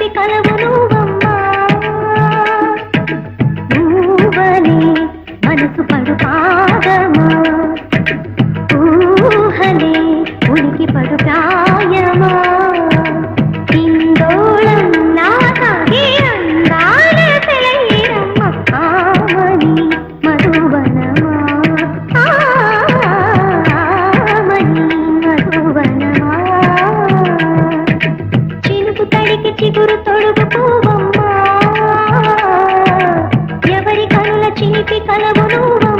కంటి కలవు నువ్వమ్మా మనసు పడు పాదమా ఊహని ఉనికి పడు ప్రా ఎవరికి చిగురు తొడుగు పూవమ్మ ఎవరి కనుల చిలిపి కలవు నువ్వమ్మ